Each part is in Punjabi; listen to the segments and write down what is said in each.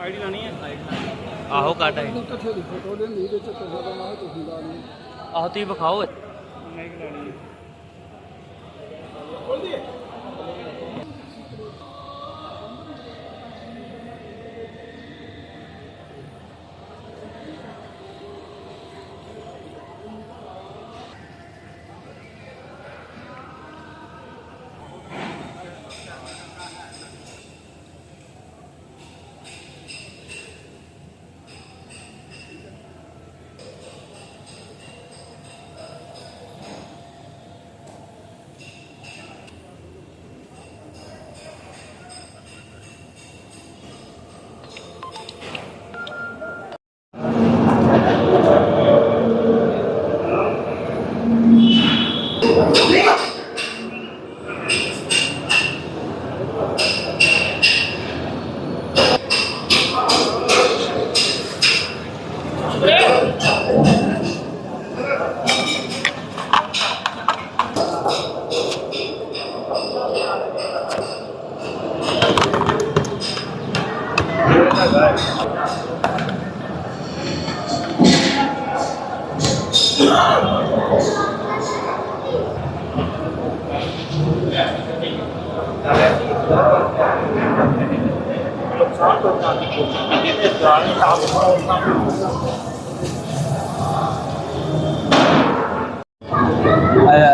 ਆਈਡੀ ਲਾਣੀ ਹੈ? ਆਹੋ ਕੱਟ ਆਈ। ਕਿੱਥੇ ਦੀ ਫੋਟੋ ਵਿੱਚ ਫੋਟੋ ਮਾਰ ਤੁਸੀਂ ਲਾ ਲਈ ਆਹੋ ਤੁਸੀਂ ਵਿਖਾਓ। ਮੈਂ ਕਿ ਲਾਣੀ ਹੈ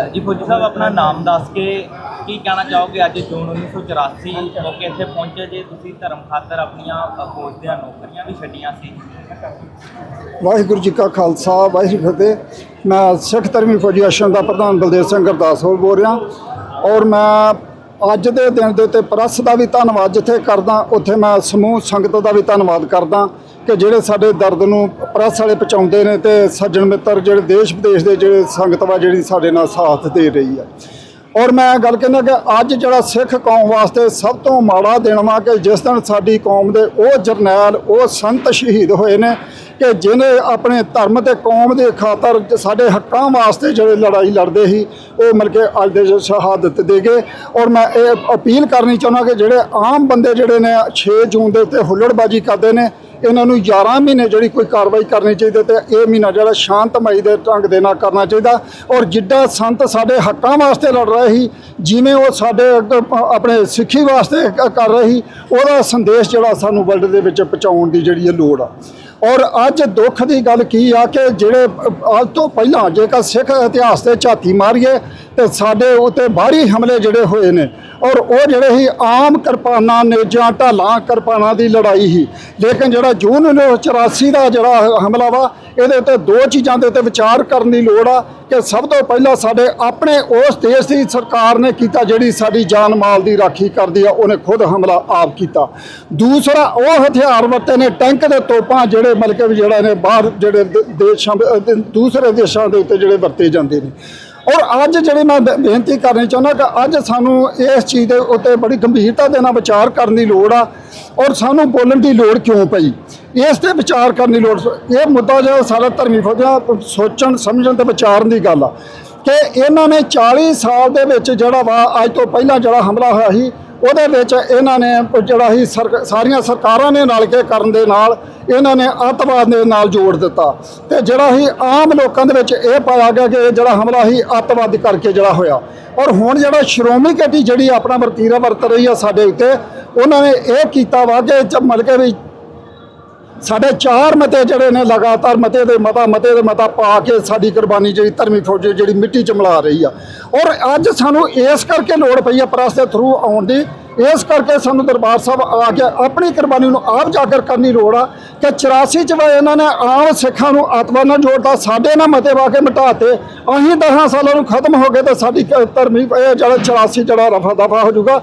ਜੀ ਫੌਜੀ ਸਾਹਿਬ ਆਪਣਾ ਨਾਮ ਦੱਸ ਕੇ ਕੀ ਕਹਿਣਾ ਚਾਹੋਗੇ ਅੱਜ ਜੂਨ 1984 ਮੌਕੇ ਇੱਥੇ ਪਹੁੰਚੇ ਜੇ ਤੁਸੀਂ ਧਰਮ ਖਾਤਰ ਆਪਣੀਆਂ ਫੌਜ ਦੀਆਂ ਨੌਕਰੀਆਂ ਵੀ ਛੱਡੀਆਂ ਸੀ? ਵਾਹਿਗੁਰੂ ਜੀ ਕਾ ਖਾਲਸਾ, ਵਾਹਿਗੁਰੂ ਫਤਿਹ। ਮੈਂ ਸਿੱਖ ਧਰਮੀ ਫੌਜੀ ਆਸ਼ਰਮ ਦਾ ਪ੍ਰਧਾਨ ਬਲਦੇਵ ਸਿੰਘ ਗੁਰਦਾਸਪੁਰ ਬੋਲ ਰਿਹਾ। ਔਰ ਮੈਂ ਅੱਜ ਦੇ ਦਿਨ ਦੇ ਉੱਤੇ ਪ੍ਰੈਸ ਦਾ ਵੀ ਧੰਨਵਾਦ ਜਿੱਥੇ ਕਰਦਾ, ਉੱਥੇ ਮੈਂ ਸਮੂਹ ਸੰਗਤ ਦਾ ਵੀ ਧੰਨਵਾਦ ਕਰਦਾ ਕਿ ਜਿਹੜੇ ਸਾਡੇ ਦਰਦ ਨੂੰ ਪ੍ਰੈਸ ਵਾਲੇ ਪਹੁੰਚਾਉਂਦੇ ਨੇ ਤੇ ਸੱਜਣ ਮਿੱਤਰ, ਜਿਹੜੇ ਦੇਸ਼ ਵਿਦੇਸ਼ ਦੇ ਜਿਹੜੇ ਸੰਗਤ ਵਾ, ਜਿਹੜੀ ਸਾਡੇ ਨਾਲ ਸਾਥ ਦੇ ਰਹੀ ਹੈ ਔਰ ਮੈਂ ਗੱਲ ਕਹਿੰਦਾ ਕਿ ਅੱਜ ਜਿਹੜਾ ਸਿੱਖ ਕੌਮ ਵਾਸਤੇ ਸਭ ਤੋਂ ਮਾੜਾ ਦਿਨ ਵਾ ਕਿ ਜਿਸ ਦਿਨ ਸਾਡੀ ਕੌਮ ਦੇ ਉਹ ਜਰਨੈਲ, ਉਹ ਸੰਤ ਸ਼ਹੀਦ ਹੋਏ ਨੇ ਕਿ ਜਿਨੇ ਆਪਣੇ ਧਰਮ ਤੇ ਕੌਮ ਦੇ ਖਾਤਰ ਸਾਡੇ ਹੱਕਾਂ ਵਾਸਤੇ ਜਿਹੜੇ ਲੜਾਈ ਲੜਦੇ ਸੀ, ਉਹ ਮਿਲ ਕੇ ਅੱਜ ਦੇ ਸ਼ਹਾਦਤ ਦੇ ਗਏ। ਔਰ ਮੈਂ ਇਹ ਅਪੀਲ ਕਰਨੀ ਚਾਹੁੰਦਾ ਕਿ ਜਿਹੜੇ ਆਮ ਬੰਦੇ ਜਿਹੜੇ ਨੇ 6 ਜੂਨ ਦੇ ਉੱਤੇ ਹੁੱਲੜਬਾਜੀ ਕਰਦੇ ਨੇ ਇਹਨਾਂ ਨੂੰ 11 ਮਹੀਨੇ ਜਿਹੜੀ ਕੋਈ ਕਾਰਵਾਈ ਕਰਨੀ ਚਾਹੀਦੀ ਤੇ ਇਹ ਮਹੀਨਾ ਜਿਹੜਾ ਸ਼ਾਂਤਮਈ ਦੇ ਢੰਗ ਦੇ ਨਾਲ ਕਰਨਾ ਚਾਹੀਦਾ। ਔਰ ਜਿੱਡਾ ਸੰਤ ਸਾਡੇ ਹੱਕਾਂ ਵਾਸਤੇ ਲੜ ਰਹੇ ਸੀ, ਜਿਵੇਂ ਉਹ ਸਾਡੇ ਆਪਣੇ ਸਿੱਖੀ ਵਾਸਤੇ ਕਰ ਰਹੇ ਸੀ, ਉਹਦਾ ਸੰਦੇਸ਼ ਜਿਹੜਾ ਸਾਨੂੰ ਵਰਲਡ ਦੇ ਵਿੱਚ ਪਹੁੰਚਾਉਣ ਦੀ ਜਿਹੜੀ ਇਹ ਲੋੜ ਆ। ਔਰ ਅੱਜ ਦੁੱਖ ਦੀ ਗੱਲ ਕੀ ਆ ਕਿ ਜਿਹੜੇ ਅੱਜ ਤੋਂ ਪਹਿਲਾਂ ਜੇਕਰ ਸਿੱਖ ਇਤਿਹਾਸ ਤੇ ਝਾਤੀ ਮਾਰੀਏ ਤੇ ਸਾਡੇ ਉੱਤੇ ਬਾਹਰੀ ਹਮਲੇ ਜਿਹੜੇ ਹੋਏ ਨੇ ਔਰ ਉਹ ਜਿਹੜੇ ਹੀ ਆਮ ਕਿਰਪਾਨਾਂ ਨੇ ਜਾਂ ਢਾਲਾਂ, ਕਿਰਪਾਨਾਂ ਦੀ ਲੜਾਈ ਸੀ। ਲੇਕਿਨ ਜਿਹੜਾ ਜੂਨ 1984 ਦਾ ਜਿਹੜਾ ਹਮਲਾ ਵਾ, ਇਹਦੇ ਉੱਤੇ ਦੋ ਚੀਜ਼ਾਂ ਦੇ ਉੱਤੇ ਵਿਚਾਰ ਕਰਨ ਦੀ ਲੋੜ ਆ ਕਿ ਸਭ ਤੋਂ ਪਹਿਲਾਂ ਸਾਡੇ ਆਪਣੇ ਉਸ ਦੇਸ਼ ਦੀ ਸਰਕਾਰ ਨੇ ਕੀਤਾ ਜਿਹੜੀ ਸਾਡੀ ਜਾਨ ਮਾਲ ਦੀ ਰਾਖੀ ਕਰਦੀ ਆ, ਉਹਨੇ ਖੁਦ ਹਮਲਾ ਆਪ ਕੀਤਾ। ਦੂਸਰਾ, ਉਹ ਹਥਿਆਰ ਵਰਤੇ ਨੇ ਟੈਂਕ ਦੇ ਤੋਪਾਂ ਜਿਹੜੇ ਮਤਲਬ ਕਿ ਜਿਹੜਾ ਨੇ ਬਾਹਰ ਜਿਹੜੇ ਦੇਸ਼ਾਂ ਅਹ ਦੂਸਰੇ ਦੇਸ਼ਾਂ ਦੇ ਉੱਤੇ ਜਿਹੜੇ ਵਰਤੇ ਜਾਂਦੇ ਨੇ। ਔਰ ਅੱਜ ਜਿਹੜੀ ਮੈਂ ਬੇ- ਬੇਨਤੀ ਕਰਨੀ ਚਾਹੁੰਦਾ ਕਿ ਅੱਜ ਸਾਨੂੰ ਇਸ ਚੀਜ਼ ਦੇ ਉੱਤੇ ਬੜੀ ਗੰਭੀਰਤਾ ਦੇ ਨਾਲ ਵਿਚਾਰ ਕਰਨ ਦੀ ਲੋੜ ਆ ਔਰ ਸਾਨੂੰ ਬੋਲਣ ਦੀ ਲੋੜ ਕਿਉਂ ਪਈ? ਇਸ ਤੇ ਵਿਚਾਰ ਕਰਨ ਦੀ ਲੋੜ ਇਹ ਮੁੱਦਾ ਜਿਹੜਾ ਸਾਰਾ ਧਰਮੀ ਫੌਜਾਂ ਸੋਚਣ, ਸਮਝਣ ਤੇ ਵਿਚਾਰਨ ਦੀ ਗੱਲ ਆ ਕਿ ਇਹਨਾਂ ਨੇ 40 ਸਾਲ ਦੇ ਵਿੱਚ ਜਿਹੜਾ ਵਾ ਅੱਜ ਤੋਂ ਪਹਿਲਾਂ ਜਿਹੜਾ ਹਮਲਾ ਹੋਇਆ ਸੀ ਉਹਦੇ ਵਿੱਚ ਇਹਨਾਂ ਨੇ ਜਿਹੜਾ ਸੀ ਸਰਕ- ਸਾਰੀਆਂ ਸਰਕਾਰਾਂ ਨੇ ਰਲ ਕੇ ਕਰਨ ਦੇ ਨਾਲ ਇਹਨਾਂ ਨੇ ਅੱਤਵਾਦ ਦੇ ਨਾਲ ਜੋੜ ਦਿੱਤਾ। ਤੇ ਜਿਹੜਾ ਹੀ ਆਮ ਲੋਕਾਂ ਦੇ ਵਿੱਚ ਇਹ ਪਾਇਆ ਗਿਆ ਕਿ ਇਹ ਜਿਹੜਾ ਹਮਲਾ ਸੀ ਅੱਤਵਾਦ ਕਰਕੇ ਜਿਹੜਾ ਹੋਇਆ। ਔਰ ਹੁਣ ਜਿਹੜਾ ਸ਼੍ਰੋਮਣੀ ਕਮੇਟੀ ਜਿਹੜੀ ਆਪਣਾ ਵਰਤੀਰਾ ਵਰਤ ਰਹੀ ਆ ਸਾਡੇ ਉੱਤੇ, ਉਹਨਾਂ ਨੇ ਇਹ ਕੀਤਾ ਵਾ ਕਿ ਮਤਲਬ ਕਿ ਵੀ ਸਾਡੇ ਚਾਰ ਮਤੇ ਜਿਹੜੇ ਨੇ ਲਗਾਤਾਰ ਮਤੇ ਦੇ ਮਤਾ, ਮਤੇ ਦੇ ਮਤਾ ਪਾ ਕੇ ਸਾਡੀ ਕੁਰਬਾਨੀ ਜਿਹੜੀ ਧਰਮੀ ਫੌਜ ਜਿਹੜੀ ਮਿੱਟੀ ਚ ਮਿਲਾ ਰਹੀ ਆ। ਔਰ ਅੱਜ ਸਾਨੂੰ ਇਸ ਕਰਕੇ ਲੋੜ ਪਈ ਆ ਪ੍ਰੈਸ ਦੇ ਥਰੂ ਆਉਣ ਦੀ ਇਸ ਕਰਕੇ ਸਾਨੂੰ ਦਰਬਾਰ ਸਾਹਿਬ ਆ ਕੇ ਆਪਣੀ ਕੁਰਬਾਨੀ ਨੂੰ ਆਪ ਜਾਗਰ ਕਰਨ ਦੀ ਲੋੜ ਆ ਕਿ 84 ਚ ਵਾ ਇਹਨਾਂ ਨੇ ਆਮ ਸਿੱਖਾਂ ਨੂੰ ਆਤਮਾ ਨਾਲ ਜੋੜਦਾ, ਸਾਡੇ ਨਾਲ ਮਤੇ ਵਾ ਕੇ ਮਿਟਾਤੇ, ਅਸੀਂ 10 ਸਾਲਾਂ ਨੂੰ ਖਤਮ ਹੋ ਗਏ ਤਾਂ ਸਾਡੀ ਧਰਮੀ, ਇਹ ਜਿਹੜਾ 84 ਜਿਹੜਾ ਰਫਾ ਦਫਾ ਹੋ ਜਾਊਗਾ,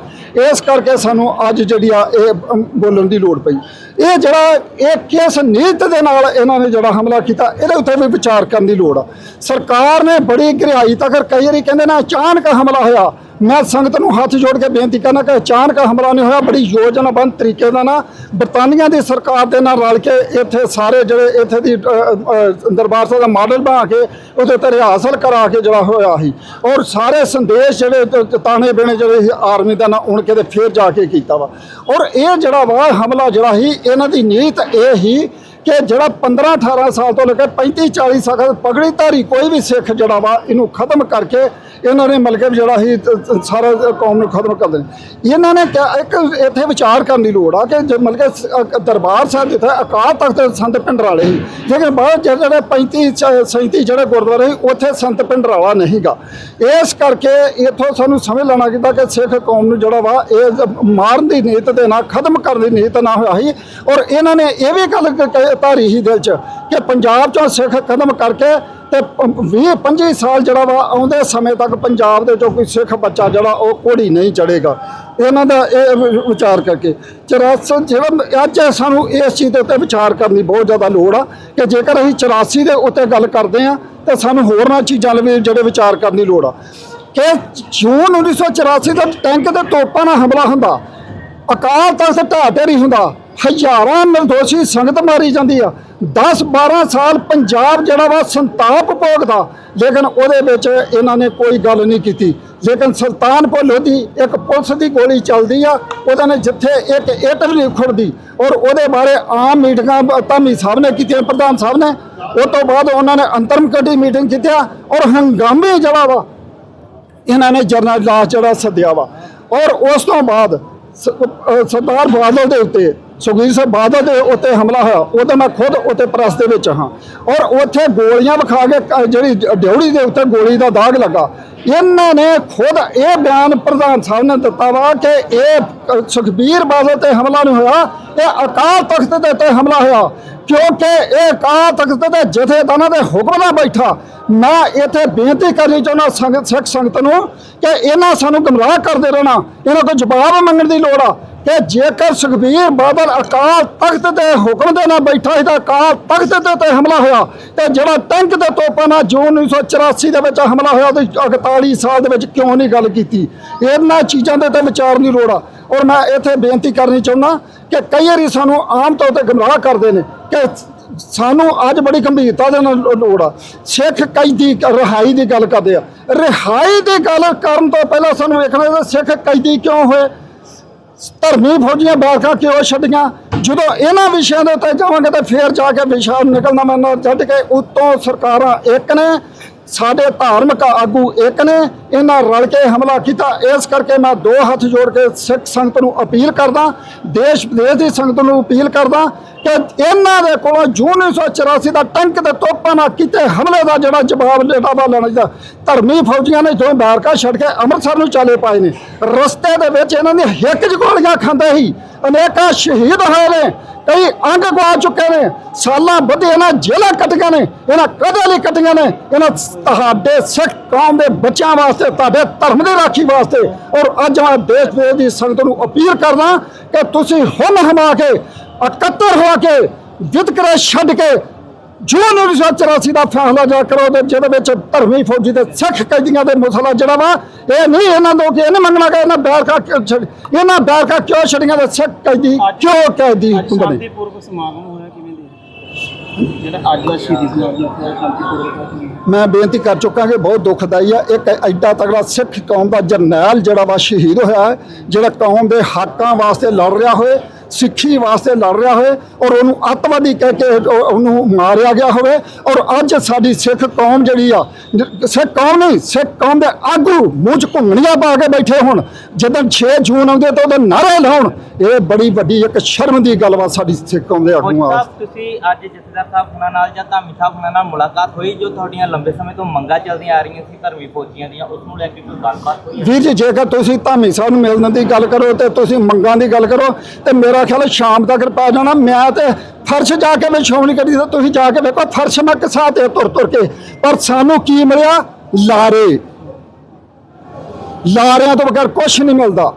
ਇਸ ਕਰਕੇ ਸਾਨੂੰ ਅੱਜ ਜਿਹੜੀ ਆ ਇਹ ਬੋਲਣ ਦੀ ਲੋੜ ਪਈ। ਇਹ ਜਿਹੜਾ, ਇਹ ਕਿਸ ਨੀਤ ਦੇ ਨਾਲ ਇਹਨਾਂ ਨੇ ਜਿਹੜਾ ਹਮਲਾ ਕੀਤਾ, ਇਹਦੇ ਉੱਤੇ ਵੀ ਵਿਚਾਰ ਕਰਨ ਦੀ ਲੋੜ ਆ। ਸਰਕਾਰ ਨੇ ਬੜੀ ਗਹਿਰਾਈ ਤੱਕ, ਕਈ ਵਾਰੀ ਕਹਿੰਦੇ ਨਾ ਅਚਾਨਕ ਹਮਲਾ ਹੋਇਆ ਮੈਂ ਸੰਗਤ ਨੂੰ ਹੱਥ ਜੋੜ ਕੇ ਬੇਨਤੀ ਕਰਨਾ ਕਿ ਅਚਾਨਕ ਹਮਲਾ ਨਹੀਂ ਹੋਇਆ, ਬੜੀ ਯੋਜਨਾਬੰਦ ਤਰੀਕੇ ਨਾਲ ਨਾ ਬਰਤਾਨੀਆ ਦੀ ਸਰਕਾਰ ਦੇ ਨਾਲ ਰਲ ਕੇ ਇੱਥੇ ਸਾਰੇ ਜਿਹੜੇ ਇੱਥੇ ਦੀ ਦਰਬਾਰ ਸਾਹਿਬ ਦਾ ਮਾਡਲ ਬਣਾ ਕੇ ਉਹਦੇ ਤੇ ਰਿਹਾਸਲ ਕਰਾ ਕੇ ਜਿਹੜਾ ਹੋਇਆ ਸੀ। ਔਰ ਸਾਰੇ ਸੰਦੇਸ਼ ਜਿਹੜੇ ਤਾਣੇ ਬਿਣੇ ਜਿਹੜੇ ਸੀ, ਆਰਮੀ ਦਾ ਨਾ ਉਣ ਕਿਤੇ ਤੇ ਫੇਰ ਜਾ ਕੇ ਕੀਤਾ ਵਾ। ਔਰ ਇਹ ਜਿਹੜਾ ਵਾ ਹਮਲਾ ਜਿਹੜਾ ਸੀ, ਇਹਨਾਂ ਦੀ ਨੀਤ ਇਹ ਹੀ ਕਿ ਜਿਹੜਾ 15 18 ਸਾਲ ਤੋਂ ਲੈ ਕੇ 35 40 ਸਾਲ ਤੱਕ ਪਗੜੀ ਧਾਰੀ ਕੋਈ ਵੀ ਸਿੱਖ ਜਿਹੜਾ ਵਾ, ਇਹਨੂੰ ਖਤਮ ਕਰਕੇ ਇਹਨਾਂ ਨੇ ਮਤਲਬ ਕਿ ਜਿਹੜਾ ਸੀ ਸਾਰਾ ਕੌਮ ਨੂੰ ਖਤਮ ਕਰ ਦੇਣਾ ਇਹਨਾਂ ਨੇ ਕਿਹਾ- ਇੱਕ ਇੱਥੇ ਵਿਚਾਰ ਕਰਨ ਦੀ ਲੋੜ ਆ ਕਿ ਜੇ ਮਤਲਬ ਕਿ ਦਰਬਾਰ ਸਾਹਿਬ ਜਿੱਥੇ ਅਕਾਲ ਤਖਤ ਸੰਤ ਭਿੰਡਰਾਲੇ ਸੀ ਲੇਕਿਨ ਬਾਅਦ ਜਿਹੜੇ 35 ਚ- 37 ਜਿਹੜੇ ਗੁਰਦੁਆਰੇ ਸੀ, ਉੱਥੇ ਸੰਤ ਭਿੰਡਰਾਲਾ ਨਹੀਂਗਾ ਇਸ ਕਰਕੇ ਇੱਥੋਂ ਸਾਨੂੰ ਸਮਝ ਲੈਣਾ ਚਾਹੀਦਾ ਕਿ ਸਿੱਖ ਕੌਮ ਨੂੰ ਜਿਹੜਾ ਵਾ, ਇਹ ਮਾਰਨ ਦੀ ਨੀਤ ਦੇ ਨਾਲ ਖਤਮ ਕਰਨ ਦੀ ਨੀਤ ਨਾ ਹੋਇਆ ਸੀ। ਔਰ ਇਹਨਾਂ ਨੇ ਇਹ ਵੀ ਗੱਲ ਧਾਰੀ ਸੀ ਦਿਲ 'ਚ ਕਿ ਪੰਜਾਬ 'ਚੋਂ ਸਿੱਖ ਖਤਮ ਕਰਕੇ ਤੇ 20 25 ਸਾਲ ਜਿਹੜਾ ਵਾ, ਆਉਂਦੇ ਸਮੇਂ ਤੱਕ ਪੰਜਾਬ ਦੇ ਚੋਂ ਕੋਈ ਸਿੱਖ ਬੱਚਾ ਜਿਹੜਾ, ਉਹ ਕੋੜੀ ਨਹੀਂ ਚੜੇਗਾ ਇਹਨਾਂ ਦਾ ਇਹ ਵਿਚਾਰ ਕਰਕੇ। 84 ਜਿਹੜਾ ਅੱਜ ਸਾਨੂੰ ਇਸ ਚੀਜ਼ ਦੇ ਉੱਤੇ ਵਿਚਾਰ ਕਰਨ ਦੀ ਬਹੁਤ ਜ਼ਿਆਦਾ ਲੋੜ ਆ ਕਿ ਜੇਕਰ ਅਸੀਂ 84 ਦੇ ਉੱਤੇ ਗੱਲ ਕਰਦੇ ਆ ਤਾਂ ਸਾਨੂੰ ਹੋਰਨਾਂ ਚੀਜ਼ਾਂ ਲਈ ਜਿਹੜੇ ਵਿਚਾਰ ਕਰਨ ਦੀ ਲੋੜ ਆ। ਕਿ ਜੂਨ 1984 ਦਾ ਟੈਂਕ ਤੇ ਤੋਪਾਂ ਨਾਲ ਹਮਲਾ ਹੁੰਦਾ। ਅਕਾਲ ਤਖਤ ਢਾਹ ਢੇਰੀ ਹੁੰਦਾ। ਹਜ਼ਾਰਾਂ ਨਿਰਦੋਸ਼ੀ ਸੰਗਤ ਮਾਰੀ ਜਾਂਦੀ ਆ। 10 12 ਸਾਲ ਪੰਜਾਬ ਜਿਹੜਾ ਵਾ ਸੰਤਾਪ ਭੋਗਦਾ, ਲੇਕਿਨ ਉਹਦੇ ਵਿੱਚ ਇਹਨਾਂ ਨੇ ਕੋਈ ਗੱਲ ਨਹੀਂ ਕੀਤੀ। ਲੇਕਿਨ ਸੁਲਤਾਨਪੁਰ ਲੋਧੀ ਇੱਕ ਪੁਲਿਸ ਦੀ ਗੋਲੀ ਚੱਲਦੀ ਆ, ਉਹਦੇ ਨੇ ਜਿੱਥੇ ਇੱਕ ਇੱਟ ਵੀ ਨਹੀਂ ਖੁਰਦੀ ਔਰ ਉਹਦੇ ਬਾਰੇ ਆਮ ਮੀਟਿੰਗਾਂ ਧਾਮੀ ਸਾਹਿਬ ਨੇ ਕੀਤੀਆਂ, ਪ੍ਰਧਾਨ ਸਾਹਿਬ ਨੇ। ਉਹ ਤੋਂ ਬਾਅਦ ਉਹਨਾਂ ਨੇ ਅੰਤਰਮ ਕਮੇਟੀ ਮੀਟਿੰਗ ਕੀਤੀ ਔਰ ਹੰਗਾਮੇ ਜਿਹੜਾ ਵਾ, ਇਹਨਾਂ ਨੇ ਜਰਨਲ ਲਾਸ ਜਿਹੜਾ ਸੱਦਿਆ ਵਾ। ਔਰ ਉਸ ਤੋਂ ਬਾਅਦ ਸਰਦਾਰ ਬਾਦਲ ਦੇ ਉੱਤੇ ਸੁਖਬੀਰ ਸਿੰਘ ਬਾਦਲ ਦੇ ਉੱਤੇ ਹਮਲਾ ਹੋਇਆ ਉਹਦੇ ਮੈਂ ਖੁਦ ਉੱਤੇ ਪ੍ਰੈਸ ਦੇ ਵਿੱਚ ਹਾਂ। ਔਰ ਉੱਥੇ ਗੋਲੀਆਂ ਵਿਖਾ ਕੇ ਜਿਹੜੀ ਡਿਉੜੀ ਦੇ ਉੱਤੇ ਗੋਲੀ ਦਾ ਦਾਗ ਲੱਗਾ। ਇਹਨਾਂ ਨੇ ਖੁਦ ਇਹ ਬਿਆਨ ਪ੍ਰਧਾਨ ਸਾਹਿਬ ਨੇ ਦਿੱਤਾ ਵਾ ਕਿ ਇਹ ਸੁਖਬੀਰ ਬਾਦਲ ਤੇ ਹਮਲਾ ਨਹੀਂ ਹੋਇਆ, ਇਹ ਅਕਾਲ ਤਖਤ ਦੇ ਉੱਤੇ ਹਮਲਾ ਹੋਇਆ। ਕਿਉਂਕਿ ਇਹ ਅਕਾਲ ਤਖਤ ਦੇ ਜਥੇਦਾਰਾਂ ਦੇ ਹੁਕਮ ਨਾਲ ਬੈਠਾ। ਮੈਂ ਇੱਥੇ ਬੇਨਤੀ ਕਰਨੀ ਚਾਹੁੰਦਾ ਸੰਗਤ ਸਿੱਖ ਸੰਗਤ ਨੂੰ ਕਿ ਇਹਨਾਂ ਸਾਨੂੰ ਗੁੰਮਰਾਹ ਕਰਦੇ ਰਹਿਣਾ। ਇਹਨਾਂ ਤੋਂ ਜਵਾਬ ਮੰਗਣ ਦੀ ਲੋੜ ਆ। ਕਿ ਜੇਕਰ ਸੁਖਬੀਰ ਬਾਦਲ ਅਕਾਲ ਤਖਤ ਦੇ ਹੁਕਮ ਦੇ ਨਾਲ ਬੈਠਾ ਸੀ ਤਾਂ ਅਕਾਲ ਤਖਤ ਦੇ ਤੇ ਹਮਲਾ ਹੋਇਆ ਤੇ ਜਿਹੜਾ ਟੈਂਕ ਦੇ ਤੋਪਾਂ ਨਾਲ ਜੂਨ 1984 ਦੇ ਵਿੱਚ ਹਮਲਾ ਹੋਇਆ, ਉਹਦੀ 41 ਸਾਲ ਦੇ ਵਿੱਚ ਕਿਉਂ ਨਹੀਂ ਗੱਲ ਕੀਤੀ? ਇਹਨਾਂ ਚੀਜ਼ਾਂ ਦੇ ਤੇ ਵਿਚਾਰ ਦੀ ਲੋੜ ਆ। ਔਰ ਮੈਂ ਇੱਥੇ ਬੇਨਤੀ ਕਰਨੀ ਚਾਹੁੰਦਾ ਕਿ ਕਈ ਵਾਰੀ ਸਾਨੂੰ ਆਮ ਤੌਰ ਤੇ ਗੁੰਮਰਾਹ ਕਰਦੇ ਨੇ ਕਿ ਸਾਨੂੰ ਅੱਜ ਬੜੀ ਗੰਭੀਰਤਾ ਦੇ ਨਾਲ ਲੋੜ ਆ। ਸਿੱਖ ਕੈਦੀ ਰਿਹਾਈ ਦੀ ਗੱਲ ਕਰਦੇ ਆ। ਰਿਹਾਈ ਦੀ ਗੱਲ ਕਰਨ ਤੋਂ ਪਹਿਲਾਂ ਸਾਨੂੰ ਵੇਖਣਾ ਚਾਹੀਦਾ, ਸਿੱਖ ਕੈਦੀ ਕਿਉਂ ਹੋਏ? ਧਰਮੀ ਫੌਜੀਆਂ ਬਾਰਕਾਂ ਕਿਉਂ ਛੱਡੀਆਂ। ਜਦੋਂ ਇਹਨਾਂ ਵਿਸ਼ਿਆਂ ਦੇ ਉੱਤੇ ਜਾਵਾਂਗੇ ਤਾਂ ਫੇਰ ਜਾ ਕੇ ਵਿਸ਼ਾ ਨਿਕਲਣਾ ਮੈਨਾਂ ਛੱਡ ਕੇ ਉਤੋਂ ਸਰਕਾਰਾਂ ਇੱਕ ਨੇ ਸਾਡੇ ਧਾਰਮਿਕ ਆਗੂ ਇੱਕ ਨੇ ਇਹਨਾਂ ਰਲ ਕੇ ਹਮਲਾ ਕੀਤਾ। ਇਸ ਕਰਕੇ ਮੈਂ ਦੋ ਹੱਥ ਜੋੜ ਕੇ ਸਿੱਖ ਸੰਗਤ ਨੂੰ ਅਪੀਲ ਕਰਦਾ, ਦੇਸ਼ ਵਿਦੇਸ਼ ਦੀ ਸੰਗਤ ਨੂੰ ਅਪੀਲ ਕਰਦਾ ਕਿ ਇਹਨਾਂ ਦੇ ਕੋਲੋਂ ਜੂਨ 1984 ਦਾ ਟੰਕ ਤੇ ਤੋਪਾਂ ਨਾਲ ਕੀਤੇ ਹਮਲੇ ਦਾ ਜਿਹੜਾ ਜਵਾਬ ਜਿਹੜਾ ਵਾ ਲੈਣਾ ਚਾਹੀਦਾ। ਧਰਮੀ ਫੌਜੀਆਂ ਨੇ ਜੋ ਅਮਰੀਕਾ ਛੱਡ ਕੇ ਅੰਮ੍ਰਿਤਸਰ ਨੂੰ ਚਾਲੇ ਪਾਏ ਨੇ। ਰਸਤੇ ਦੇ ਵਿੱਚ ਇਹਨਾਂ ਦੀ ਹਿੱਕ ਜਗੋਲੀਆਂ ਖਾਂਦੇ ਸੀ। ਅਨੇਕਾਂ ਸ਼ਹੀਦ ਹੋਏ ਨੇ। ਕਈ ਅੰਗ ਗਵਾ ਚੁੱਕੇ ਨੇ। ਸਾਲਾਂ ਬੱਧੇ ਇਹਨਾਂ ਜੇਲ੍ਹਾਂ ਕੱਟੀਆਂ ਨੇ। ਇਹਨਾਂ ਕਦੇ ਲਈ ਕੱਟੀਆਂ ਨੇ। ਇਹਨਾਂ ਤੁਹਾਡੇ ਸਿੱਖ ਕੌਮ ਦੇ ਬੱਚਿਆਂ ਵਾਸਤੇ, ਤੁਹਾਡੇ ਧਰਮ ਦੀ ਰਾਖੀ ਵਾਸਤੇ ਔਰ ਅੱਜ ਮੈਂ ਦੇਸ਼ ਵਿਦੇਸ਼ ਦੀ ਸੰਗਤ ਨੂੰ ਅਪੀਲ ਕਰਦਾ ਕਿ ਤੁਸੀਂ ਹੁਣ ਹਮਾ ਕੇ, ਇਕੱਤਰ ਹੋ ਕੇ ਵਿਤਕਰੇ ਛੱਡ ਕੇ, ਜੂਨ 1984 ਦਾ ਫੈਸਲਾ ਜਾ ਕਰੋ ਤੇ ਜਿਹਦੇ ਵਿੱਚ ਧਰਮੀ ਫੌਜੀ ਤੇ ਸਿੱਖ ਕੈਦੀਆਂ ਦੇ ਮਸਲਾ ਜਿਹੜਾ ਵਾ, ਇਹ ਨਹੀਂ ਇਹਨਾਂ ਤੋਂ ਕਿ ਇਹਨੇ ਮੰਗਣਾ ਕਿ ਇਹਨਾਂ ਬੈਰਕਾ ਇਹਨਾਂ ਬੈਰਕਾ ਕਿਉਂ ਛੱਡੀਆਂ ਤੇ ਸਿੱਖ ਕੈਦੀ ਕਿਉਂ ਕੈਦੀ ਅੱਜ ਬਣੇ ਸ਼ਾਂਤੀਪੂਰਵਕ ਸਮਾਗਮ ਹੋਇਆ ਕਿਵੇਂ ਦੇ ਜਿਹੜਾ ਅੱਜ ਦਾ ਸ਼ਹੀਦੀ ਸਮਾਗਮ ਮੈਂ ਬੇਨਤੀ ਕਰ ਚੁੱਕਾ ਕਿ ਬਹੁਤ ਦੁਖਦਾਈ ਆ। ਇੱਕ ਐਡਾ ਤਗੜਾ ਸਿੱਖ ਕੌਮ ਦਾ ਜਰਨੈਲ ਜਿਹੜਾ ਵਾ ਸ਼ਹੀਦ ਹੋਇਆ ਜਿਹੜਾ ਕੌਮ ਦੇ ਹੱਕਾਂ ਵਾਸਤੇ ਲੜ ਰਿਹਾ ਹੋਏ ਸਿੱਖੀ ਵਾਸਤੇ ਲੜ ਰਿਹਾ ਹੋਏ ਔਰ ਉਹਨੂੰ ਅੱਤਵਾਦੀ ਕਹਿ ਕੇ ਉਹ- ਉਹਨੂੰ ਮਾਰਿਆ ਗਿਆ ਹੋਵੇ ਔਰ ਅੱਜ ਸਾਡੀ ਸਿੱਖ ਕੌਮ ਜਿਹੜੀ ਆ ਸਿੱਖ ਕੌਮ ਨਹੀਂ ਸਿੱਖ ਕੌਮ ਦੇ ਆਗੂ ਮੂੰਹ 'ਚ ਘੁੰਗਣੀਆਂ ਪਾ ਕੇ ਬੈਠੇ ਹੁਣ। ਜਦੋਂ 6 ਜੂਨ ਆਉਂਦੇ ਤਾਂ ਉਹਦੇ ਨਾਰੇ ਲਾਉਣ। ਇਹ ਬੜੀ ਵੱਡੀ ਇੱਕ ਸ਼ਰਮ ਦੀ ਗੱਲ ਵਾ ਸਾਡੀ ਸਿੱਖ ਕੌਮ ਦੇ ਆਗੂਆਂ ਵਾਸਤੇ ਸਾਹਿਬ ਤੁਸੀਂ ਅੱਜ ਜਥੇਦਾਰ ਸਾਹਿਬ ਹੁਣਾਂ ਨਾਲ ਜਾਂ ਧਾਮੀ ਸਾਹਿਬ ਹੁਣਾਂ ਨਾਲ ਮੁਲਾਕਾਤ ਹੋਈ ਜੋ ਤੁਹਾਡੀਆਂ ਲੰਬੇ ਸਮੇਂ ਤੋਂ ਮੰਗਾਂ ਚੱਲਦੀਆਂ ਆ ਰਹੀਆਂ ਸੀ ਧਰਮੀ ਫੌਜੀਆਂ ਦੀਆਂ ਉਸ ਨੂੰ ਲੈ ਕੇ ਕੋਈ ਗੱਲਬਾਤ ਹੋਈ? ਵੀਰ ਜੀ ਜੇਕਰ ਤੁਸੀਂ ਧਾਮੀ ਸਾਹਿਬ ਨੂੰ ਮਿਲਣ ਦੀ ਗੱਲ ਕਰੋ ਤੇ ਤੁਸੀਂ ਮੰਗਾਂ ਦੀ ਗੱਲ ਕਰੋ ਤੇ ਮੇਰਾ ਖਿਆਲ ਸ਼ਾਮ ਤੱਕ ਪੈ ਜਾਣਾ। ਮੈਂ ਤੇ ਫਰਸ਼ ਜਾ ਕੇ ਮੈਂ ਸ਼ੋਮਣੀ ਕਰੀ ਤਾਂ ਤੁਸੀਂ ਜਾ ਕੇ ਵੇਖੋ ਫਰਸ਼ ਮੈਂ ਕਿਸਾ ਤੇ ਤੁਰ ਤੁਰ ਕੇ। ਪਰ ਸਾਨੂੰ ਕੀ ਮਿਲਿਆ? ਲਾਰੇ। ਲਾਰਿਆਂ ਤੋਂ ਬਗੈਰ ਕੁਝ ਨਹੀਂ ਮਿਲਦਾ।